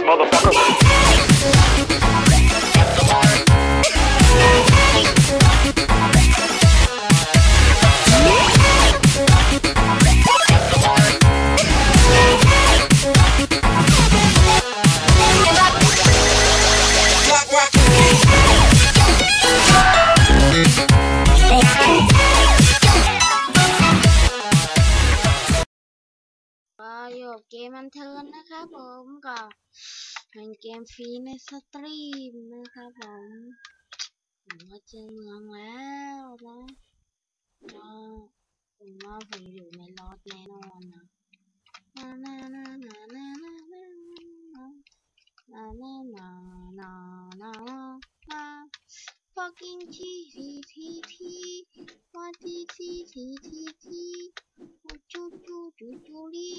motherfucker. มก็เป็นเกมฟรีในสตรีมนะครับผมผมก็เจอเมืองแล้วนะก็ผมว่าผมอยู่ในรถแน่นอนนะนานานานานานานานานานานานานานา fucking t t t t what t t t t t จูจูจูจูลี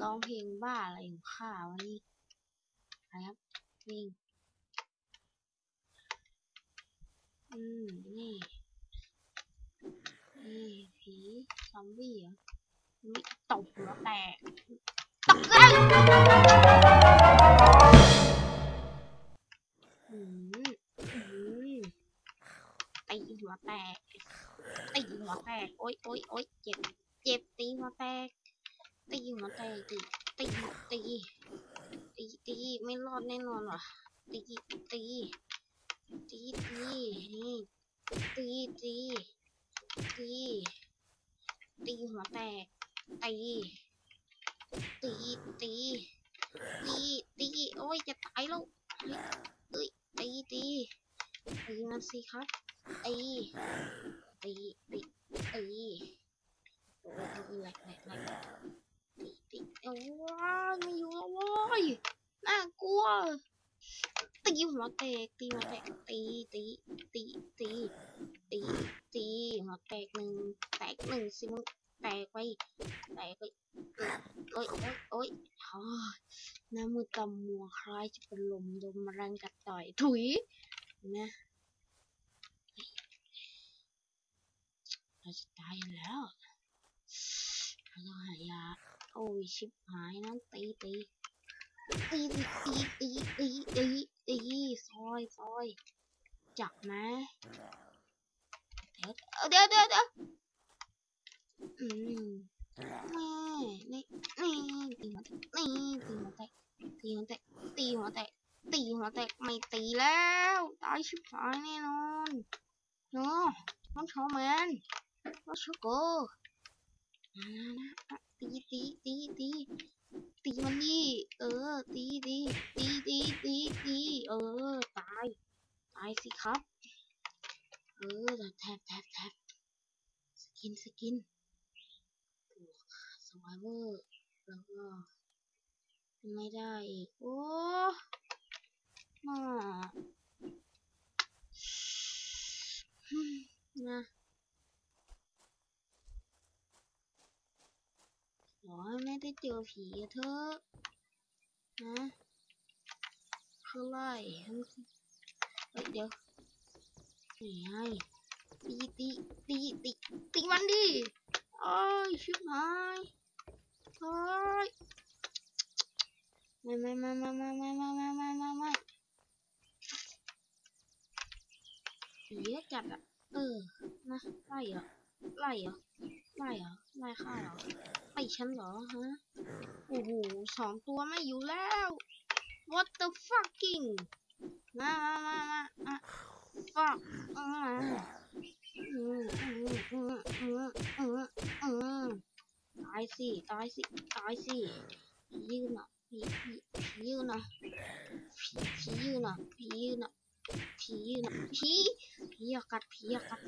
ร้องเพลงบ้าอะไรของข้าวันนี้ไปครับวิ่งอืม นี่ นี่ผีซอมบี้เหรอตบหัวแตก หัวแตกตีตีตีตีตีโอ้ยจะตายแล้วเฮ้ยเอ้ยตีตีตีมันสิครับตีตีตีตีโอ้ยแหลกแหลกแหลกตีตีโอ้ยไม่อยู่แล้วโว้ยน่ากลัวตีหัวแตกตีหัวแตกตีตีตีตีตีตีหัวแตกหนึ่งแตกหนึ่งสิมึง แตกไปแตกไปโอ้ยโอ้ยโอ้ยโอ้ยหน้ามือตำมัวคล้ายจะเป็นลมโดนแมลงกัดต่อยถุยนะเราจะตายแล้วเราต้องหายาโอ้ยชิบหายนั่นตีตีตีตีตีตีตีตีตีซอยซอยจับไหมเดี๋ยวเดี๋ยวเดี๋ยว อืมนี่นี่นี่ตีหัวแตกตีหัวแตกตีหัวแตกตีหัวแตกตีหัวแตกไม่ตีแล้วตายชิบหายแน่นอนเนาะน้องชอแมนน้องชอโกตีตีตีตีตีมันดิเออตีตีตีตีตีตีเออตายตายสิครับเออแทบแทบแทบสกินสกิน สวายเวอร์แล้วก็ไม่ได้อีก โอ้น่านะขอให้ไม่ได้เจอผีเถอะนะคือไล่ให้เฮ้ยเดี๋ยวนี่ไงตีตีตีตีตีมันดิโอ้ยชิบหาย โอ้ยไม่ไม่ไม่ไม่ไม่ไม่ไม่ไม่ไม่ไม่ไม่ผีเยอะจัดอะเออนะไล่เหรอไล่เหรอไล่เหรอไล่ข้าเหรอไล่ฉันเหรอฮะ โอ้โหสองตัวไม่อยู่แล้ว what the fucking มามามามา fuck อ่าอืมอืมอืมอืมอืมอืมายสิตายสิตายสิผียืนอะผีผีผียืนอะผีผียืนอะผียืนอะผียืนอะผีผีอยากกัดผีอยากกัด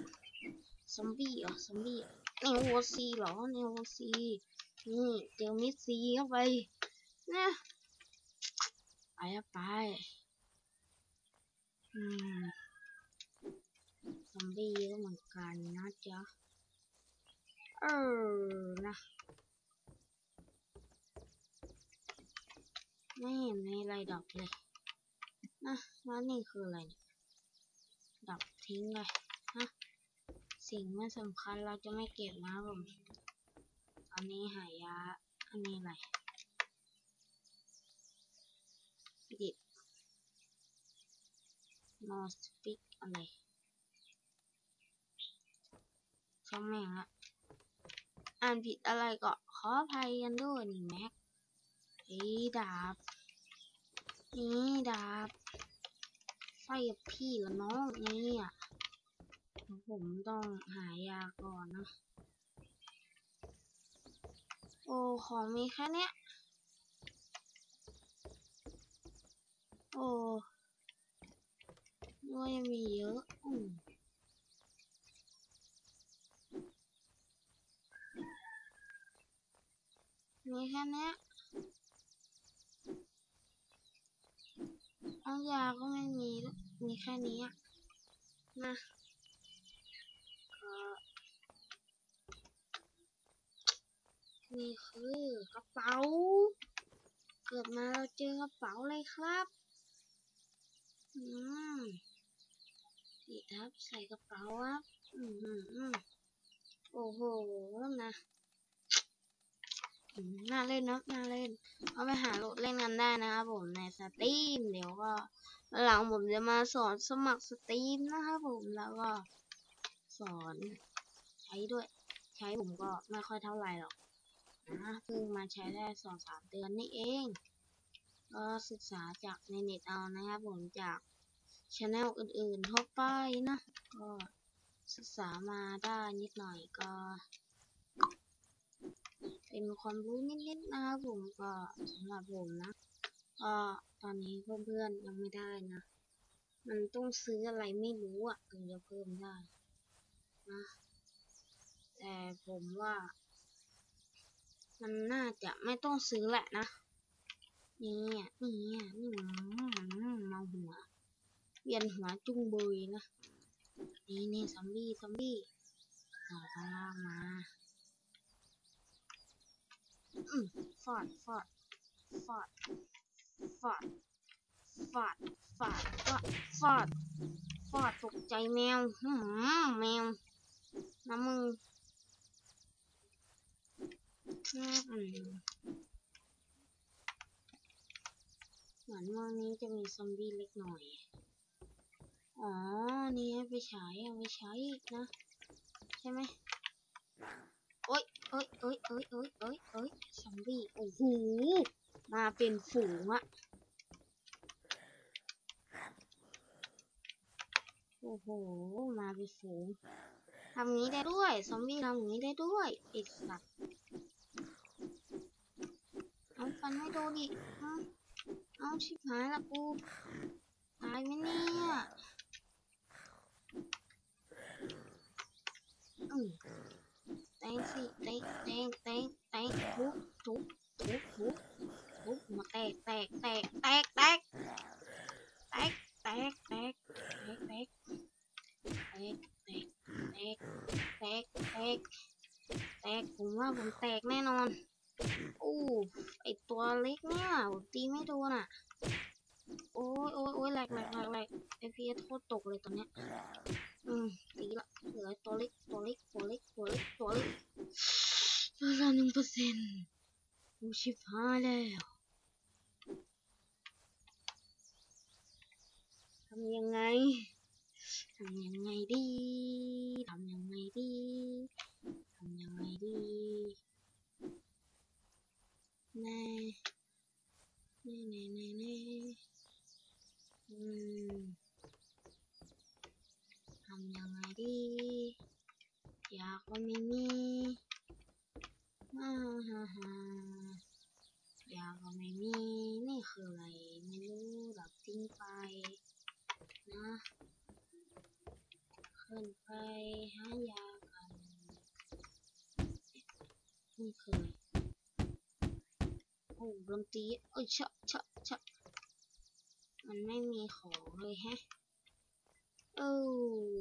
ซอมบี้เหรอซอมบี้เนโวซีเหรอเนโวซีนี่เจอมิสซีเข้าไปเนี่ยไปอะไปอืมซอมบี้เยอะเหมือนกันนะจ๊ะ เออนะไม่เห็นในไรดอกเลย นะแล้วนี่คืออะไรดับทิ้งเลยฮะสิ่งไม่สำคัญเราจะไม่เก็บนะผมอันนี้หายยาอันนี้อะไรดิบนอสปิกอะไรช่างแม่งอะ อ่านผิดอะไรก็ขออภัยกันด้วยนี่แม็กไอ้ดาบ นี่ดาบไฟกับพี่กับน้องเนี่ยผมต้องหายาก่อนนะ โอ้ ของมีแค่เนี้ย โอ้ก็ยังมีเยอะอืมมี แค่เนี้ยเอายาก็ไม่มีด้วมีแค่นี้อะนะก็นี่คือกระเป๋า เกิดมาเราเจอกระเป๋าเลยครับอืมนี่ครับใส่กระเป๋าครับ อืมอืมอืมโอ้โหนะ น่าเล่นนะน่าเล่นเอาไปหาโหลดเล่นกันได้นะครับผมในสตรีมเดี๋ยวก็หลังผมจะมาสอนสมัครสตรีมนะครับผมแล้วก็สอนใช้ด้วย ใช้ผมก็ไม่ค่อยเท่าไหร่หรอกนะเพิ่งมาใช้ได้สองสามเดือนนี่เองก็ศึกษาจากในเน็ตเอานะครับผมจากช anel อื่นๆทั่วไปนะก็ศึกษามาได้นิดหน่อยก็ เป็นความรู้นิดๆนะครับผมก็สำหรับผมนะก็ตอนนี้เพื่อนๆยังไม่ได้นะ มันต้องซื้ออะไรไม่รู้อะถึงจะเพิ่มได้นะแต่ผมว่า มันน่าจะไม่ต้องซื้อแหละนะนี่อ่นี่นี่มเมาหัวเวียนหัวจุ้งเบยนะ นี่นี่ซอมบี้ซอมบี้ต่อข้างล่างมา ฟาดฟาดฟาดฟาดฟาดฟาดฟาดฟาดตกใจแมวหืมแมวนะมึงเหมือนวันนี้จะมีซอมบี้เล็กหน่อย อ๋อ นี่ให้ไปฉายเอาไปใช้อีกนะ ใช่ไหมโอ๊ย เอ้ยเอ้ยเอ้ยเอ้ยเอ้ยเอ้ยซอมบี้โอ้โหมาเป็นฝูงอะโอ้โห มาเป็นฝูงทำงี้ได้ด้วย ซอมบี้ทำงนี้ได้ด้วยไอ้สัตว์เอาฟันไม่โดนดิเอาเอาชิบหายละกูตายไหมเนี่ยอืม แตงสิแตงแตงแตงแตงทุบทุบทุบทุบทุบมาแตกแตกแตกแตกแตกแตกแตกแตกแตกแตกแตกแตกแตกแตกแตกแตกผมว่าผมแตกแน่นอนอู้ไอตัวเล็กเนี่ยผมตีไม่โดนอะโอ้ยโอ้ยโอ้ยแหลกแหลกแหลกแหลกเอพีโคตรตกเลยตอนเนี้ย อืมตีละเหลือตัวเล็กตัวเล็กตัวเล็กตัวเล็กตัวเล็กเหลือหนึ่งเปอร์เซ็นต์กูชิบหายแล้วทำยังไงทำยังไงดีทำยังไงดีทำยังไงดีแน่แน่แน่แน่แน่อืม ทำยังไง ดีอยากก็ไม่มีฮ่าฮ่าฮ่าอยากก็ไม่มี นี่คืออะไร ไม่รู้ดับทิ้งไป นะขึ้นไปหายากัน นี่คือโอ้ดนตรีเอ้ยชะชะชะมันไม่มีของเลยแฮะเออ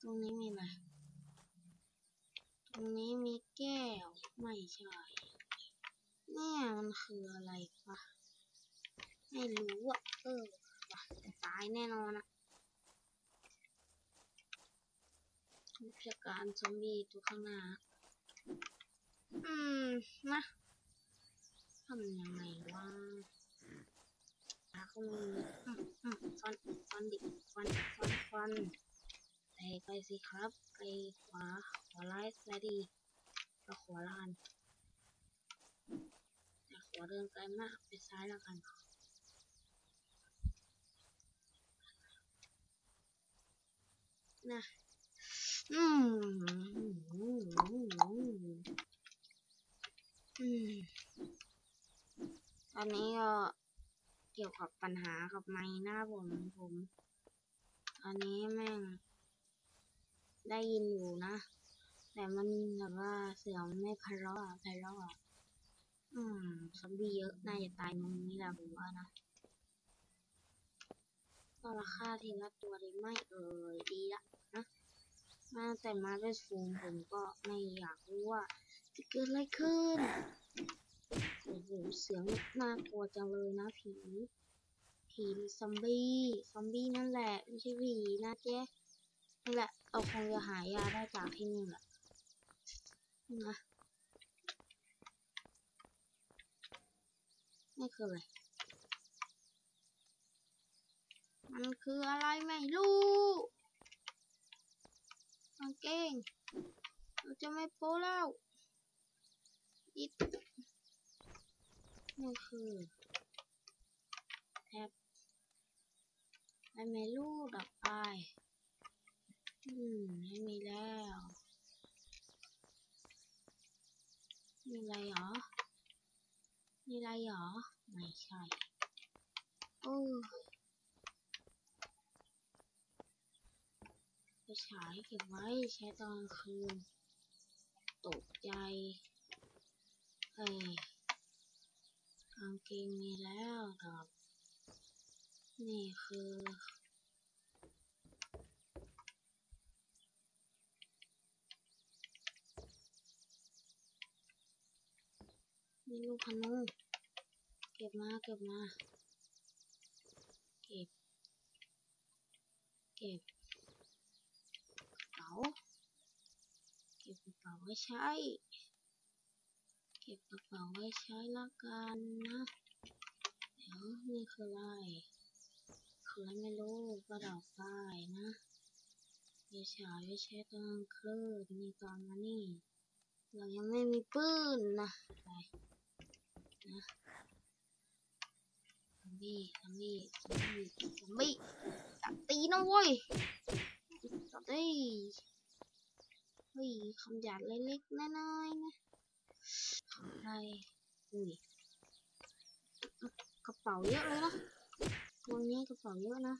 ตรงนี้มีอะไรตรงนี้มีแก้ว ไม่ใช่เนี่ยมันคืออะไรปะไม่รู้อะ เออวะจะตายแน่นอนอะวิชาการซอมบี้ตัวข้างหน้า อืม นะทำยังไงวะหาก็ไมีอืมอืมฟันฟันดิฟันันไปไปสิครับ ไปขวาขวาไลฟ์และดีไปขวาละกันแต่ขวาเดินไกลมากไปซ้ายแล้วกันนะอืมอืมอืมตอนนี้ก็เกี่ยวกับปัญหากับไม้หน้าผมผม อันนี้แม่ง ได้ยินอยู่นะ แต่มันแบบว่าเสียงไม่ไพเราะอะไพเราะอะอืมซอมบี้เยอะ น่าจะตายมุมนี้แหละผมว่านะก็ราคาทีละตัวดีไหม่เอ่ยดีละนะมาแต่มาเป็นฟูงผมก็ไม่อยากรู้ว่าจะเกิดอะไรขึ้น โอ้โห เสียงน่ากลัวจังเลยนะผี ผีหรือซอมบี้ซอมบี้นั่นแหละไม่ใช่ผีนะเจ๊นั่นแหละเราคงจะหายาได้จากที่นี่แหละนะนี่คืออะไรมันคืออะไรไม่รู้กางเก่งเราจะไม่โป้แล้วอิดนี่คือแท็บ ไม่ไม่รู้ดับไปอืมไม่มีแล้วมีอะไรหรอ มีอะไรหรอ ไม่ใช่โอ้ไปฉายเก็บไว้ใช้ตอนคืน ตกใจ เอ้ยกางเกงมีแล้วดอก นี่คือมีลูกพนูเก็บมา เก็บมา เก็บ เก็บกระเป๋า เก็บกระเป๋าไว้ใช้ เก็บกระเป๋าไว้ใช้ละกันนะ เดี๋ยวนี่คืออะไร คืออะไม่รู้ก็ดอกป้ายนะไฟฉายไว้ใช้ตอนกลางคืนนี่ก่อนมานี่ เรายังไม่มีปืนนะไปนะซอมบี้ซอมบี้ซอมบี้ซอมบี้จับตีนะเว้ยจับตีเฮ้ยคำหยาดเล็กๆน้อยๆนะของใครอุ้ยกระเป๋าเยอะเลยนะ วันนี้กระเป๋าเยอะนะ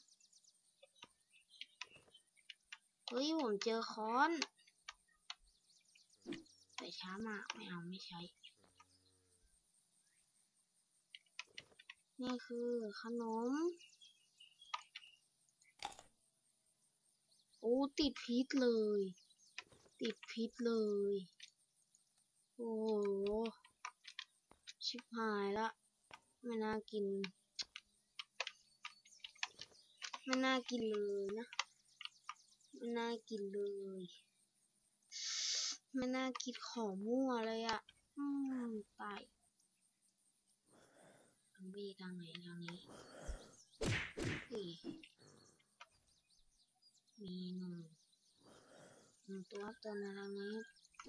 เฮ้ย ผมเจอค้อน แต่ช้ามาก ไม่เอาไม่ใช้ นี่คือขนม โอ้ ติดพิษเลย ติดพิษเลย โอ้ชิบหายละ ไม่น่ากิน ไม่น่ากินเลยนะไม่น่ากินเลยไม่น่ากินของมั่วเลยอะ่ะ อืมตายซอมบี้ทางไหนทางนี้อุ้ยมีหนึ่งหนึ่งตัวตัวในทางนี้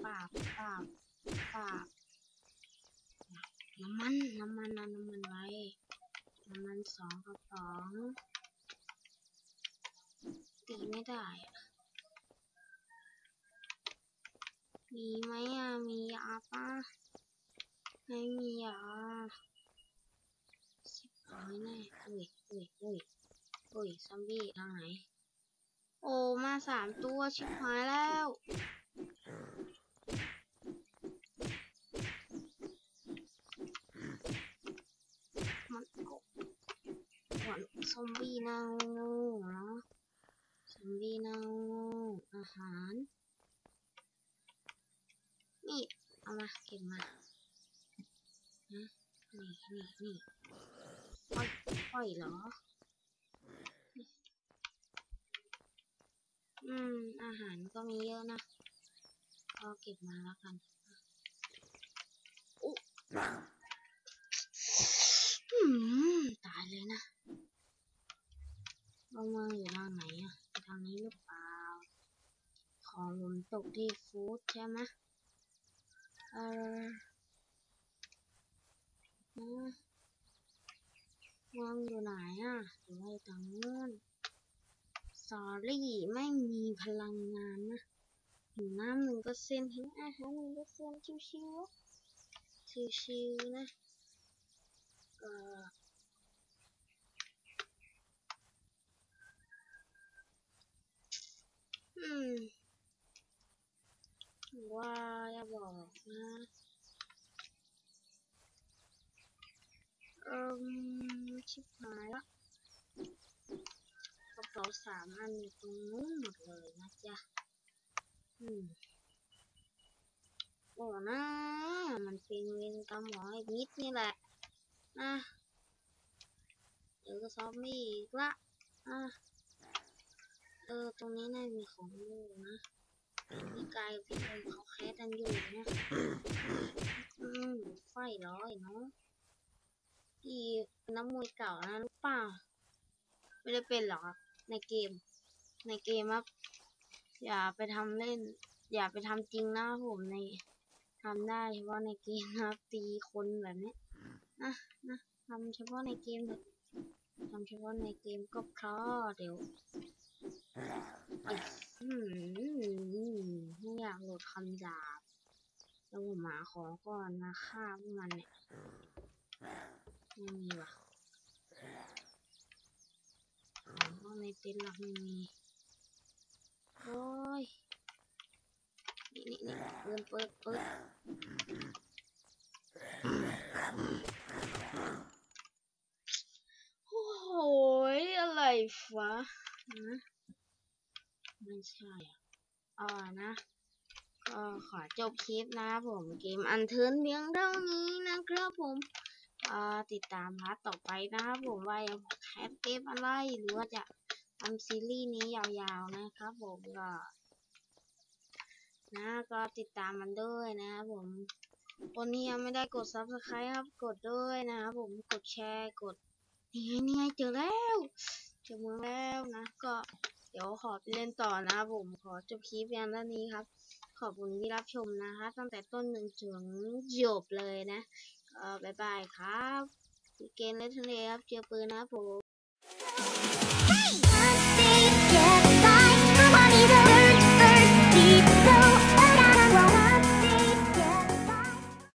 ปาบปาบปาบน้ำมัน น้ำมันเอาน้ำมันไว้ น้ำมันสองกระป๋อง ตีไม่ได้อะมีไหมอะ มียาปะไม่มียาสิบหายแน่อุ้ยอุ้ยอุ้ยอุ้ยซอมบี้ทางไหน โอ้ มาสามตัวชิบหายแล้วมันกบหวนซอมบี้นางูเนาะซอมบี้นางู อาหาร นี่ เอามาเก็บมานะนี่นี่นี่ปล่อยปล่อยเหรอ อืม อาหารก็มีเยอะนะก็เก็บมาแล้วกันอุ๊อืมตายเลยนะเราเมืองอยู่ทางไหนอะทางนี้หรือเปล่า ของหลุมตกที่ฟูดใช่ไหมเออนะเมืองอยู่ไหนอะอยู่ไว้ทางนู้นสอรี่ไม่มีพลังงานนะหิวน้ำหนึ่งเปอร์เซ็นต์หิวอาหารหนึ่งเปอร์เซ็นต์ชิวๆชิวๆนะเอออืม ว่าอย่าบอกนะเอิมชิบหายละกระเป๋าสามอันอยู่ตรงนู้นหมดเลยนะจ๊ะ อืมโอ้นะมันเป็นเวรกรรมของไอ้มิดนี่แหละ นะเดี๋ยวก็ซอมบี้อีกละ อะ เออ ตรงนี้น่ามีของอยู่นะ พี่กายพี่คนเขาแคสกันอยู่นี่ยอืมไฟร้อยเนาะพี่นนักมวยเก่านะรู้ป่าไม่ได้เป็นหรอกครับในเกม ในเกมครับ อย่าไปทำเล่น อย่าไปทำจริงนะผมในทำได้เฉพาะในเกมนะครับตีคนแบบนี้นะนะทำเฉพาะในเกมเถอะทำเฉพาะในเกมก็พราะเดี๋ยว ไม่อยากหลดคำหยาบแล้วผมหาของก่อนนะฆ่าพวกมันเนี่ยไม่มีว่ะก็ไม่เป็นหรอกไม่มีโอ้ยนี่นี่นี่เปิดเปิดเปิดโอ้โหยอะไรวะนะ ไม่ใช่อะอ่านะก็ขอจบคลิปนะผมเกมอันเทินเพียงเท่านี้นะครับผมอ่าติดตามพาร์ทต่อไปนะครับผมว่าจะแคสเกมอะไรหรือว่าจะทำซีรีส์นี้ยาวๆนะครับผมก็นะก็ติดตามมันด้วยนะครับผมคนนี้ยังไม่ได้กด subscribe ครับกดด้วยนะครับผมกดแชร์กดนี่ไงนี่ไงเจอแล้วเจอเมืองแล้วนะก็ เดี๋ยวขอไปเล่นต่อนะครับผมขอจบคลิปเพียงเท่านี้ครับ ขอบคุณที่รับชมนะคะตั้งแต่ต้นจนถึงจบเลยนะเออบ๊ายบายครับเกมเล่นทะเลครับเจอปืนนะครับผม